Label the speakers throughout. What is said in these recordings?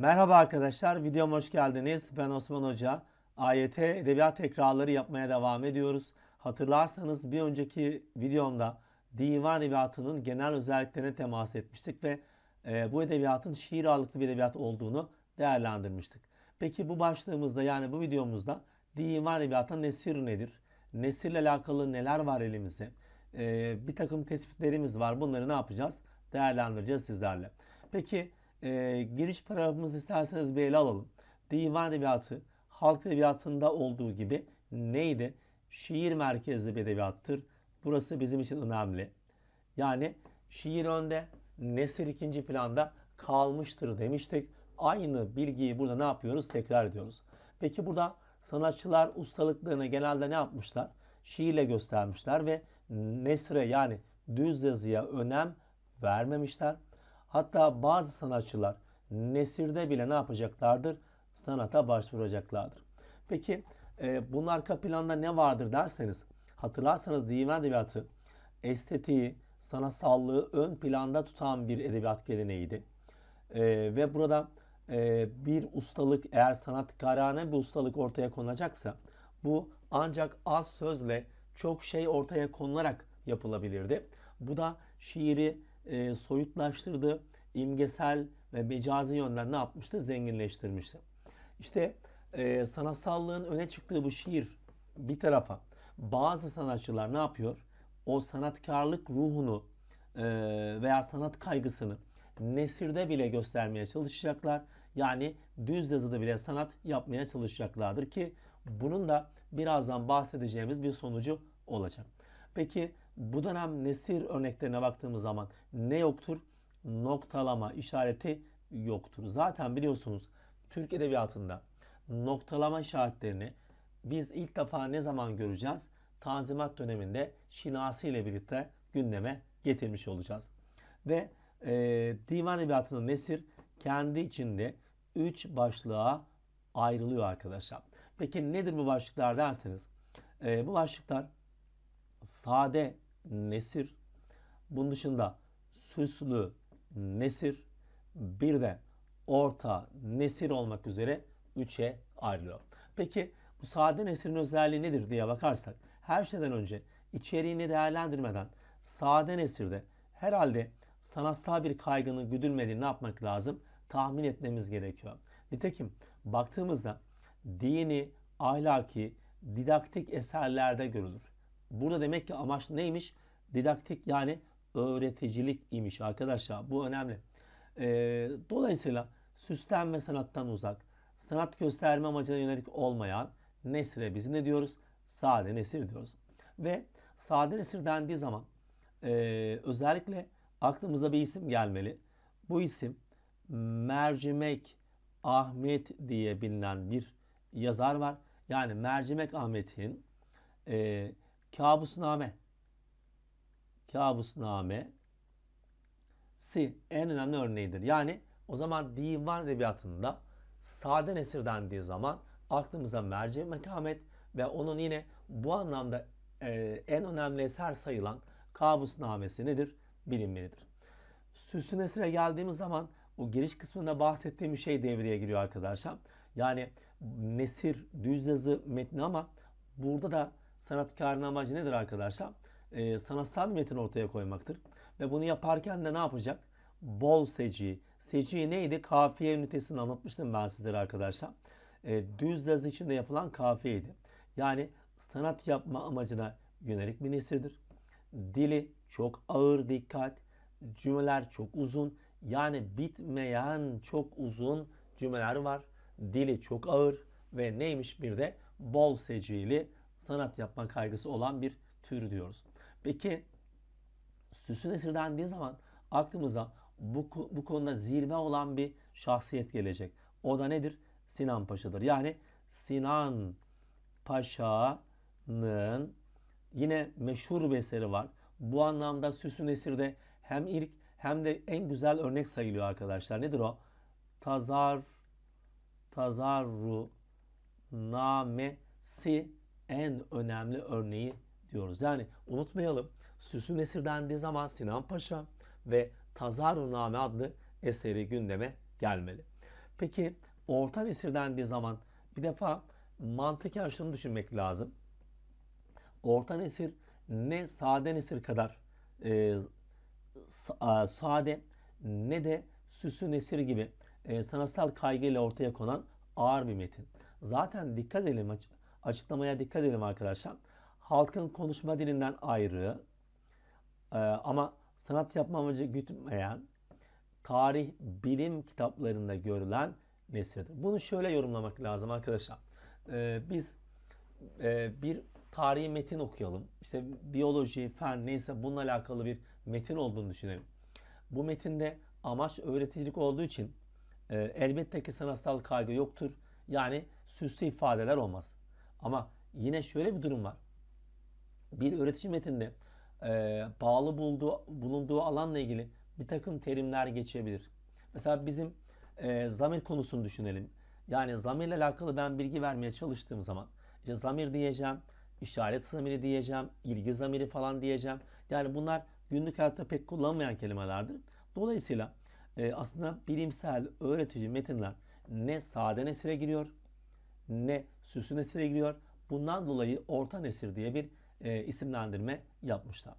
Speaker 1: Merhaba arkadaşlar, videoma hoş geldiniz. Ben Osman Hoca. AYT edebiyat tekrarları yapmaya devam ediyoruz. Hatırlarsanız bir önceki videomda divan edebiyatının genel özelliklerine temas etmiştik ve e, bu edebiyatın şiir ağırlıklı bir edebiyat olduğunu değerlendirmiştik. Peki bu başlığımızda yani bu videomuzda divan edebiyatında nesir nedir? Nesirle alakalı neler var elimizde? E, bir takım tespitlerimiz var. Bunları ne yapacağız? Değerlendireceğiz sizlerle. Peki e, giriş paragrafımızı isterseniz bir ele alalım. Divan edebiyatı halk edebiyatında olduğu gibi neydi? Şiir merkezli bir edebiyattır. Burası bizim için önemli. Yani şiir önde, nesir ikinci planda kalmıştır demiştik. Aynı bilgiyi burada ne yapıyoruz? Tekrar ediyoruz. Peki burada sanatçılar ustalıklarını genelde ne yapmışlar? Şiirle göstermişler ve nesre yani düz yazıya önem vermemişler. Hatta bazı sanatçılar nesirde bile ne yapacaklardır? Sanata başvuracaklardır. Peki e, bunun arka planda ne vardır derseniz hatırlarsanız divan edebiyatı estetiği, sanatsallığı ön planda tutan bir edebiyat geleneğiydi. E, ve burada e, bir ustalık eğer sanatkarane bir ustalık ortaya konacaksa bu ancak az sözle çok şey ortaya konularak yapılabilirdi. Bu da şiiri e, soyutlaştırdı, imgesel ve mecazi yönden ne yapmıştı? Zenginleştirmişti. İşte e, sanatsallığın öne çıktığı bu şiir bir tarafa bazı sanatçılar ne yapıyor? O sanatkarlık ruhunu e, veya sanat kaygısını nesirde bile göstermeye çalışacaklar. Yani düz yazıda bile sanat yapmaya çalışacaklardır ki bunun da birazdan bahsedeceğimiz bir sonucu olacak. Peki bu dönem nesir örneklerine baktığımız zaman ne yoktur? Noktalama işareti yoktur. Zaten biliyorsunuz Türk Edebiyatı'nda noktalama işaretlerini biz ilk defa ne zaman göreceğiz? Tanzimat döneminde Şinasi ile birlikte gündeme getirmiş olacağız. Ve e, Divan Edebiyatı'nın nesir kendi içinde 3 başlığa ayrılıyor arkadaşlar. Peki nedir bu başlıklar derseniz? E, bu başlıklar sade nesir, bunun dışında süslü nesir, bir de orta nesir olmak üzere üçe ayrılıyor. Peki bu sade nesirin özelliği nedir diye bakarsak her şeyden önce içeriğini değerlendirmeden sade nesirde herhalde sanatsal bir kaygının güdülmediğini ne yapmak lazım? Tahmin etmemiz gerekiyor. Nitekim baktığımızda dini, ahlaki, didaktik eserlerde görülür. Burada demek ki amaç neymiş? Didaktik yani öğreticilik imiş arkadaşlar. Bu önemli. Ee, dolayısıyla süslen ve sanattan uzak, sanat gösterme amacına yönelik olmayan nesre biz ne diyoruz? Sade nesir diyoruz. Ve sade nesir dendiği zaman e, özellikle aklımıza bir isim gelmeli. Bu isim Mercimek Ahmet diye bilinen bir yazar var. Yani Mercimek Ahmet'in e, Kabusname Kabusname si en önemli örneğidir. Yani o zaman divan edebiyatında sade nesir dendiği zaman aklımıza merci mekamet ve onun yine bu anlamda e, en önemli eser sayılan kabusnamesi nedir? Bilinmelidir. Süslü nesire geldiğimiz zaman o giriş kısmında bahsettiğim şey devreye giriyor arkadaşlar. Yani nesir düz yazı metni ama burada da sanatkarın amacı nedir arkadaşlar? Ee, sanatsal bir metin ortaya koymaktır. Ve bunu yaparken de ne yapacak? Bol seci. Seci neydi? Kafiye ünitesini anlatmıştım ben sizlere arkadaşlar. Ee, düz yazı içinde yapılan kafiyeydi. Yani sanat yapma amacına yönelik bir nesirdir. Dili çok ağır dikkat. Cümleler çok uzun. Yani bitmeyen çok uzun cümleler var. Dili çok ağır ve neymiş bir de bol secili sanat yapma kaygısı olan bir tür diyoruz. Peki Süsü Nesir dendiği zaman aklımıza bu, bu konuda zirve olan bir şahsiyet gelecek. O da nedir? Sinan Paşa'dır. Yani Sinan Paşa'nın yine meşhur bir eseri var. Bu anlamda Süsü Nesir'de hem ilk hem de en güzel örnek sayılıyor arkadaşlar. Nedir o? Tazar Tazarru Namesi en önemli örneği diyoruz. Yani unutmayalım Süsü Nesir dendiği zaman Sinan Paşa ve Tazaruname adlı eseri gündeme gelmeli. Peki orta nesir dendiği zaman bir defa mantıken şunu düşünmek lazım. Orta nesir ne sade nesir kadar e, sade ne de süslü nesir gibi e, sanatsal kaygıyla ortaya konan ağır bir metin. Zaten dikkat edelim açıklamaya dikkat edelim arkadaşlar. Halkın konuşma dilinden ayrı e, ama sanat yapma amacı gütmeyen tarih, bilim kitaplarında görülen nesirdir. Bunu şöyle yorumlamak lazım arkadaşlar. Ee, biz e, bir tarihi metin okuyalım. İşte biyoloji, fen neyse bununla alakalı bir metin olduğunu düşünelim. Bu metinde amaç öğreticilik olduğu için e, elbette ki sanatsal kaygı yoktur. Yani süslü ifadeler olmaz. Ama yine şöyle bir durum var. Bir öğretici metinde e, bağlı bulduğu, bulunduğu alanla ilgili bir takım terimler geçebilir. Mesela bizim e, zamir konusunu düşünelim. Yani zamirle alakalı ben bilgi vermeye çalıştığım zaman işte zamir diyeceğim, işaret zamiri diyeceğim, ilgi zamiri falan diyeceğim. Yani bunlar günlük hayatta pek kullanmayan kelimelerdir. Dolayısıyla e, aslında bilimsel öğretici metinler ne sade nesire giriyor ne süslü nesire giriyor. Bundan dolayı orta nesir diye bir e, isimlendirme yapmışlar.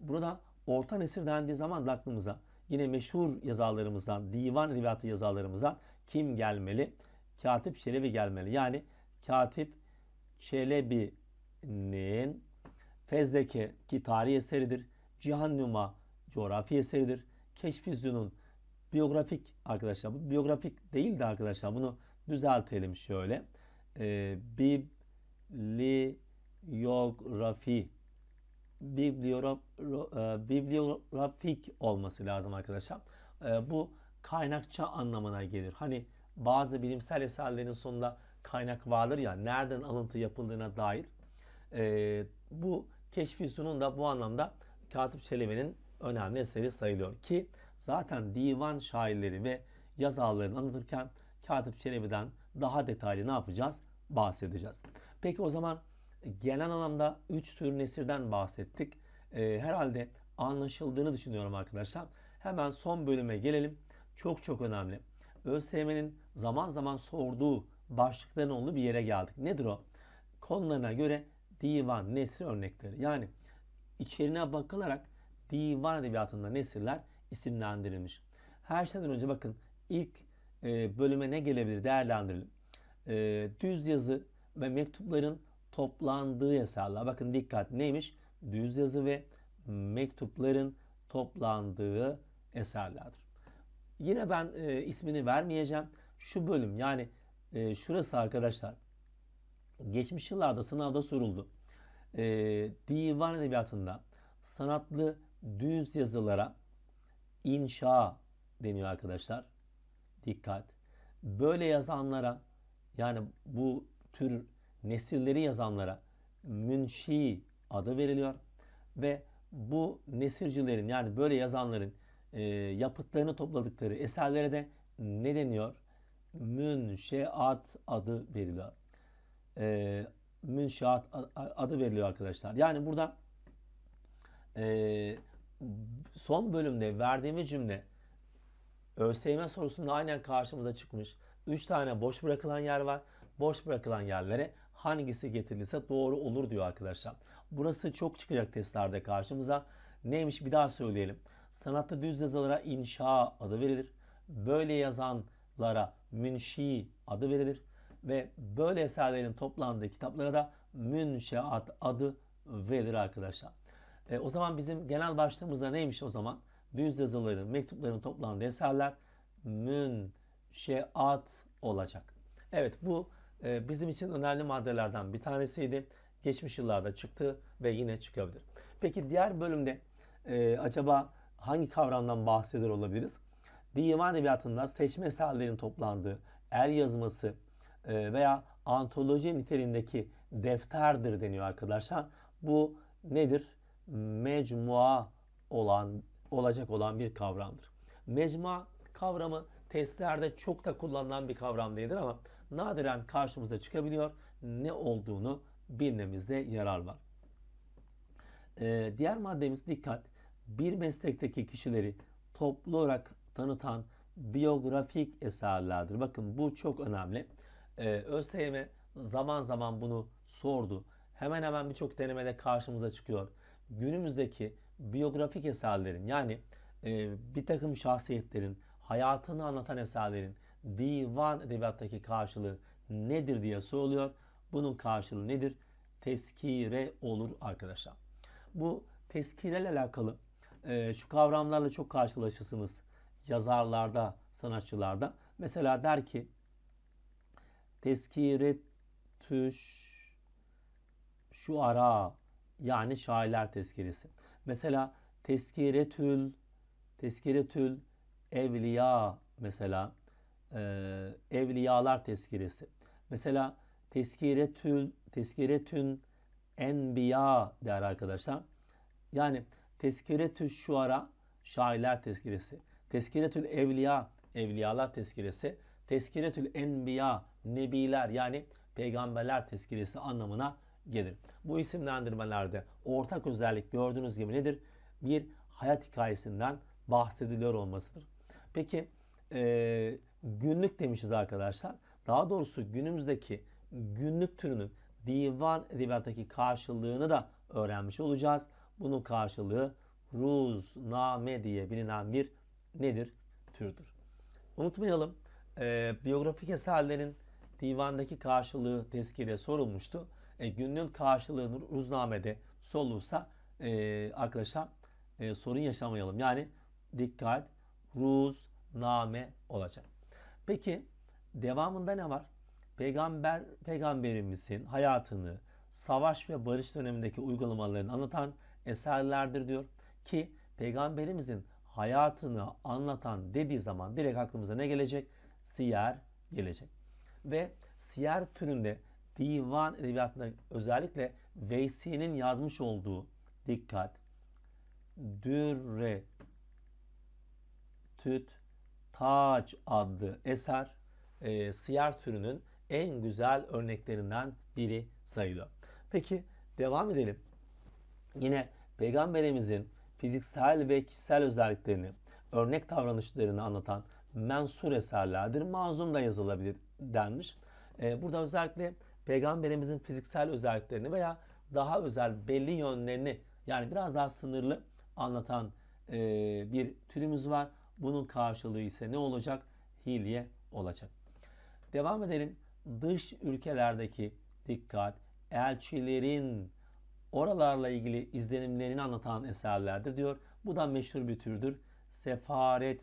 Speaker 1: Burada orta nesir dendiği zaman da aklımıza yine meşhur yazarlarımızdan, divan edebiyatı yazarlarımızdan kim gelmeli? Katip Çelebi gelmeli. Yani Katip Çelebi'nin Fezleke ki tarih eseridir. Cihannuma coğrafi eseridir. Keşfüzyun'un biyografik arkadaşlar bu biyografik değil de arkadaşlar bunu düzeltelim şöyle. Ee, bibliografi e, bibliografik olması lazım arkadaşlar. E, bu kaynakça anlamına gelir. Hani bazı bilimsel eserlerin sonunda kaynak vardır ya nereden alıntı yapıldığına dair. E, bu Keşfüzyun'un da bu anlamda Katip Çelebi'nin önemli eseri sayılıyor ki zaten divan şairleri ve yazarlarını anlatırken Katip Çelebi'den daha detaylı ne yapacağız? Bahsedeceğiz. Peki o zaman genel anlamda 3 tür nesirden bahsettik. Ee, herhalde anlaşıldığını düşünüyorum arkadaşlar. Hemen son bölüme gelelim. Çok çok önemli. ÖSYM'nin zaman zaman sorduğu başlıkların olduğu bir yere geldik. Nedir o? Konularına göre divan, nesri örnekleri. Yani içeriğine bakılarak divan edebiyatında nesirler isimlendirilmiş. Her şeyden önce bakın ilk e, bölüme ne gelebilir değerlendirelim. E, düz yazı ve mektupların toplandığı eserler. Bakın dikkat neymiş? Düz yazı ve mektupların toplandığı eserlerdir. Yine ben e, ismini vermeyeceğim. Şu bölüm yani e, şurası arkadaşlar geçmiş yıllarda sınavda soruldu. E, divan edebiyatında sanatlı düz yazılara inşa deniyor arkadaşlar. Dikkat. Böyle yazanlara yani bu tür nesilleri yazanlara münşi adı veriliyor ve bu nesircilerin yani böyle yazanların e, yapıtlarını topladıkları eserlere de ne deniyor? Münşeat adı veriliyor. E, münşeat adı veriliyor arkadaşlar. Yani burada e, son bölümde verdiğimiz cümle ÖSYM sorusunda aynen karşımıza çıkmış. 3 tane boş bırakılan yer var. Boş bırakılan yerlere hangisi getirilirse doğru olur diyor arkadaşlar. Burası çok çıkacak testlerde karşımıza. Neymiş bir daha söyleyelim. Sanatlı düz yazılara inşa adı verilir. Böyle yazanlara münşi adı verilir. Ve böyle eserlerin toplandığı kitaplara da münşeat adı verilir arkadaşlar. E, o zaman bizim genel başlığımızda neymiş o zaman? Düz yazıların, mektupların toplandığı eserler münşeat olacak. Evet bu e, bizim için önemli maddelerden bir tanesiydi. Geçmiş yıllarda çıktı ve yine çıkabilir. Peki diğer bölümde e, acaba hangi kavramdan bahsediyor olabiliriz? Divan edebiyatında seçme eserlerin toplandığı, el yazması e, veya antoloji niteliğindeki defterdir deniyor arkadaşlar. Bu nedir? Mecmua olan olacak olan bir kavramdır. Mecmua kavramı testlerde çok da kullanılan bir kavram değildir ama nadiren karşımıza çıkabiliyor. Ne olduğunu bilmemizde yarar var. Ee, diğer maddemiz dikkat. Bir meslekteki kişileri toplu olarak tanıtan biyografik eserlerdir. Bakın bu çok önemli. Ee, ÖSYM zaman zaman bunu sordu. Hemen hemen birçok denemede karşımıza çıkıyor. Günümüzdeki biyografik eserlerin yani e, bir takım şahsiyetlerin hayatını anlatan eserlerin divan edebiyattaki karşılığı nedir diye soruluyor. Bunun karşılığı nedir? Teskire olur arkadaşlar. Bu tezkireyle alakalı e, şu kavramlarla çok karşılaşırsınız yazarlarda, sanatçılarda. Mesela der ki tezkire tüş şu ara yani şairler tezkiresi. Mesela tezkiretül tezkiretül evliya mesela e, evliyalar tezkiresi. Mesela tezkiretül tezkiretün enbiya der arkadaşlar. Yani tezkiretü şuara şairler tezkiresi. Tezkiretül evliya evliyalar tezkiresi. Tezkiretül enbiya nebiler yani peygamberler tezkiresi anlamına gelir. Bu isimlendirmelerde ortak özellik gördüğünüz gibi nedir? Bir hayat hikayesinden bahsediliyor olmasıdır. Peki e, günlük demişiz arkadaşlar. Daha doğrusu günümüzdeki günlük türünün divan edebiyattaki karşılığını da öğrenmiş olacağız. Bunun karşılığı ruzname diye bilinen bir nedir? Türdür. Unutmayalım e, biyografik eserlerin divandaki karşılığı tezkire sorulmuştu. E, günlüğün karşılığı ruznamede sorulursa e, arkadaşlar e, sorun yaşamayalım. Yani dikkat ruzname olacak. Peki devamında ne var? Peygamber peygamberimizin hayatını savaş ve barış dönemindeki uygulamalarını anlatan eserlerdir diyor ki peygamberimizin hayatını anlatan dediği zaman direkt aklımıza ne gelecek? Siyer gelecek. Ve siyer türünde divan edebiyatında özellikle Veysi'nin yazmış olduğu dikkat Dürre Tüt Taç adlı eser e, siyer türünün en güzel örneklerinden biri sayılıyor. Peki devam edelim. Yine Peygamberimizin fiziksel ve kişisel özelliklerini, örnek davranışlarını anlatan mensur eserlerdir. Mazlum da yazılabilir denmiş. E, burada özellikle Peygamberimizin fiziksel özelliklerini veya daha özel belli yönlerini yani biraz daha sınırlı anlatan e, bir türümüz var. Bunun karşılığı ise ne olacak? Hilye olacak. Devam edelim. Dış ülkelerdeki dikkat, elçilerin oralarla ilgili izlenimlerini anlatan eserlerdir diyor. Bu da meşhur bir türdür. Sefaret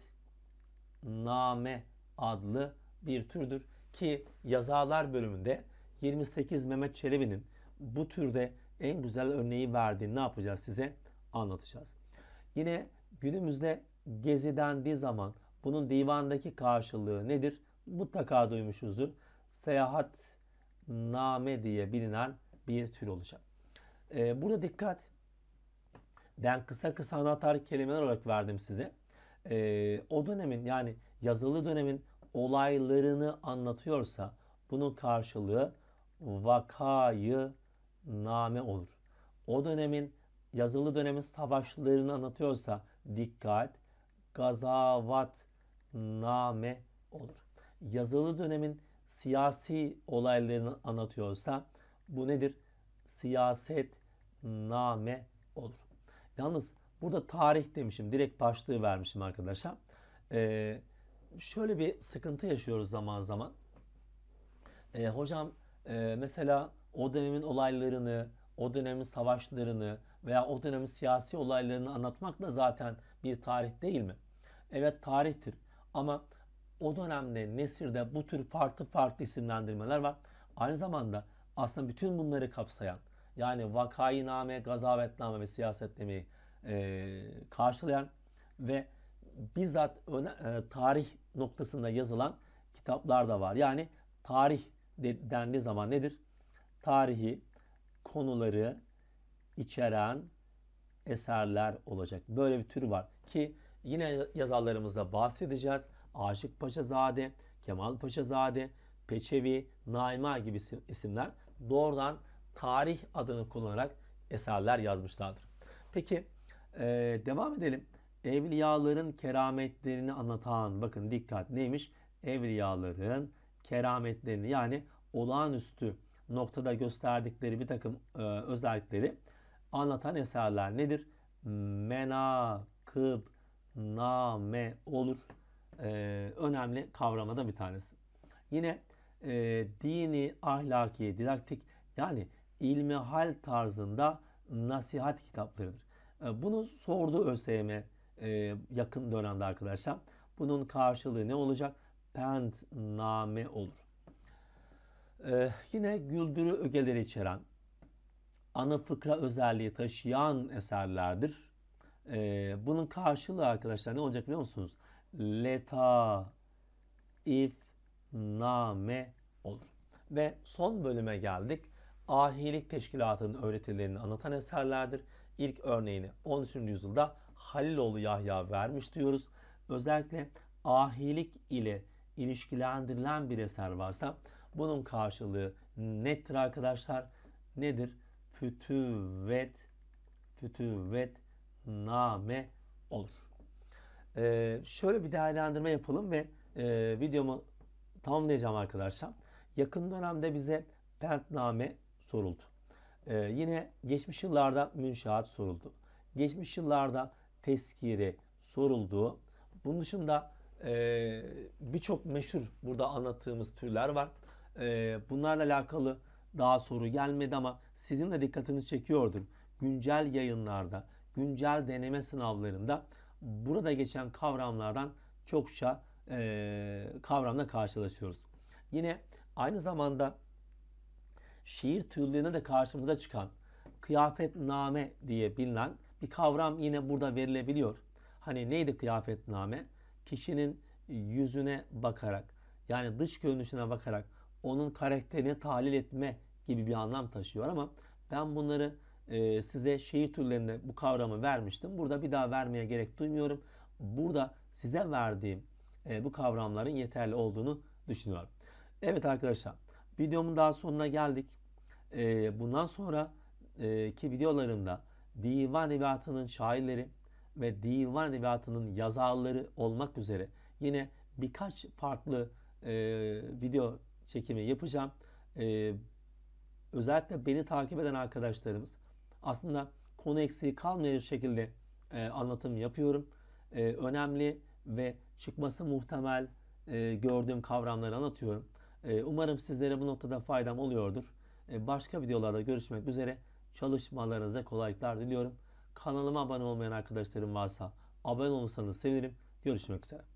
Speaker 1: Name adlı bir türdür ki yazarlar bölümünde 28 Mehmet Çelebi'nin bu türde en güzel örneği verdiğini ne yapacağız size anlatacağız. Yine günümüzde gezi dendiği zaman bunun divandaki karşılığı nedir? Mutlaka duymuşuzdur. Seyahat name diye bilinen bir tür olacak. Ee, burada dikkat. Ben kısa kısa anahtar kelimeler olarak verdim size. Ee, o dönemin yani yazılı dönemin olaylarını anlatıyorsa bunun karşılığı vakayı name olur. O dönemin yazılı dönemin savaşlarını anlatıyorsa dikkat gazavat name olur. Yazılı dönemin siyasi olaylarını anlatıyorsa bu nedir? Siyaset name olur. Yalnız burada tarih demişim. Direkt başlığı vermişim arkadaşlar. Ee, şöyle bir sıkıntı yaşıyoruz zaman zaman. Ee, hocam e, mesela o dönemin olaylarını, o dönemin savaşlarını veya o dönemin siyasi olaylarını anlatmak da zaten bir tarih değil mi? Evet tarihtir ama o dönemde Nesir'de bu tür farklı farklı isimlendirmeler var. Aynı zamanda aslında bütün bunları kapsayan yani vakayiname, gazavetname ve siyasetnameyi e, karşılayan ve bizzat öne, e, tarih noktasında yazılan kitaplar da var. Yani tarih de, dendiği zaman nedir? Tarihi konuları içeren eserler olacak. Böyle bir tür var ki yine yazarlarımızda bahsedeceğiz. Aşık Paşazade, Kemal Paşazade, Peçevi, Naima gibi isimler doğrudan tarih adını kullanarak eserler yazmışlardır. Peki e, devam edelim. Evliyaların kerametlerini anlatan, bakın dikkat neymiş? Evliyaların kerametlerini yani olağanüstü noktada gösterdikleri bir takım e, özellikleri anlatan eserler nedir? Menakıb, name olur. E, önemli kavramada bir tanesi. Yine e, dini, ahlaki, didaktik yani ilmi hal tarzında nasihat kitaplarıdır. E, bunu sordu ÖSYM e, yakın dönemde arkadaşlar. Bunun karşılığı ne olacak? Pentname olur. E, yine güldürü ögeleri içeren, ana fıkra özelliği taşıyan eserlerdir. E, bunun karşılığı arkadaşlar ne olacak biliyor musunuz? Leta, if, name olur. Ve son bölüme geldik. Ahilik Teşkilatı'nın öğretilerini anlatan eserlerdir. İlk örneğini 13. yüzyılda Haliloğlu Yahya vermiş diyoruz. Özellikle ahilik ile ilişkilendirilen bir eser varsa bunun karşılığı nettir arkadaşlar. Nedir? Fütüvet, fütüvet name olur. Ee, şöyle bir değerlendirme yapalım ve e, videomu tamamlayacağım arkadaşlar. Yakın dönemde bize pentname soruldu. Ee, yine geçmiş yıllarda münşaat soruldu. Geçmiş yıllarda teskiri soruldu. Bunun dışında e, birçok meşhur burada anlattığımız türler var. E, bunlarla alakalı daha soru gelmedi ama sizin de dikkatinizi çekiyordur. Güncel yayınlarda, güncel deneme sınavlarında burada geçen kavramlardan çokça e, kavramla karşılaşıyoruz. Yine aynı zamanda şiir türlerine de karşımıza çıkan kıyafetname diye bilinen bir kavram yine burada verilebiliyor. Hani neydi kıyafetname? Kişinin yüzüne bakarak yani dış görünüşüne bakarak onun karakterini tahlil etme gibi bir anlam taşıyor ama ben bunları e, size şiir türlerinde bu kavramı vermiştim. Burada bir daha vermeye gerek duymuyorum. Burada size verdiğim e, bu kavramların yeterli olduğunu düşünüyorum. Evet arkadaşlar videomun daha sonuna geldik. E, bundan sonra e, ki videolarımda divan edebiyatının şairleri ve divan edebiyatının yazarları olmak üzere yine birkaç farklı e, video çekimi yapacağım. E, özellikle beni takip eden arkadaşlarımız aslında konu eksiği kalmayacak şekilde e, anlatım yapıyorum. E, önemli ve çıkması muhtemel e, gördüğüm kavramları anlatıyorum. E, umarım sizlere bu noktada faydam oluyordur. E, başka videolarda görüşmek üzere. Çalışmalarınıza kolaylıklar diliyorum. Kanalıma abone olmayan arkadaşlarım varsa abone olursanız sevinirim. Görüşmek üzere.